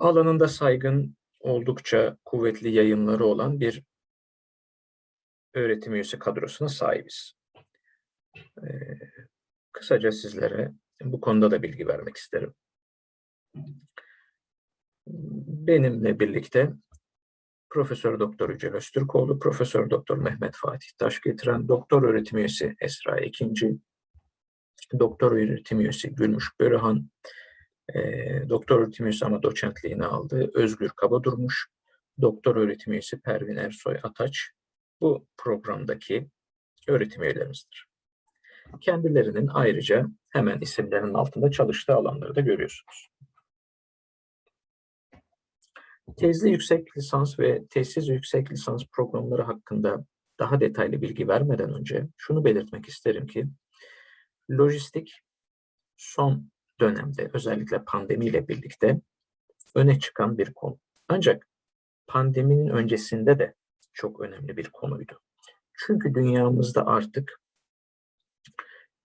alanında saygın oldukça kuvvetli yayınları olan bir öğretim üyesi kadrosuna sahibiz. Ee, kısaca sizlere bu konuda da bilgi vermek isterim. Benimle birlikte Profesör Doktor Yücel Öztürkoğlu, Profesör Doktor Mehmet Fatih Taş getiren Doktor Öğretim Üyesi Esra Ekinci, Doktor Öğretim Üyesi Gülmüş Börühan, eee, Doktor Öğretim Üyesi ama doçentliğini aldı Özgür Kabadurmuş, Doktor Öğretim Üyesi Pervin Ersoy Ataç bu programdaki öğretim üyelerimizdir. Kendilerinin ayrıca hemen isimlerinin altında çalıştığı alanları da görüyorsunuz. Tezli yüksek lisans ve tezsiz yüksek lisans programları hakkında daha detaylı bilgi vermeden önce şunu belirtmek isterim ki lojistik son dönemde özellikle pandemiyle birlikte öne çıkan bir konu. Ancak pandeminin öncesinde de çok önemli bir konuydu. Çünkü dünyamızda artık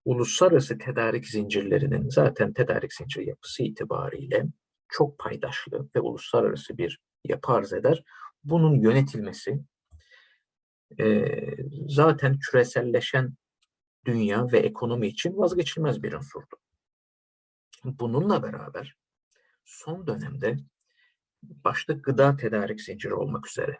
uluslararası tedarik zincirlerinin zaten tedarik zinciri yapısı itibariyle çok paydaşlı ve uluslararası bir yapı arz eder. Bunun yönetilmesi eee, zaten küreselleşen dünya ve ekonomi için vazgeçilmez bir unsurdu. Bununla beraber son dönemde başta gıda tedarik zinciri olmak üzere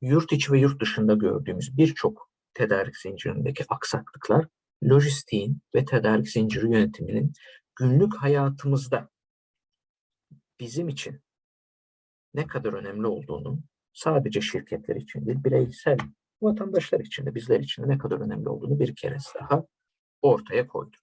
yurt içi ve yurt dışında gördüğümüz birçok tedarik zincirindeki aksaklıklar lojistiğin ve tedarik zinciri yönetiminin günlük hayatımızda bizim için ne kadar önemli olduğunu sadece şirketler için değil, bireysel vatandaşlar için de bizler için de ne kadar önemli olduğunu bir kere daha ortaya koydu.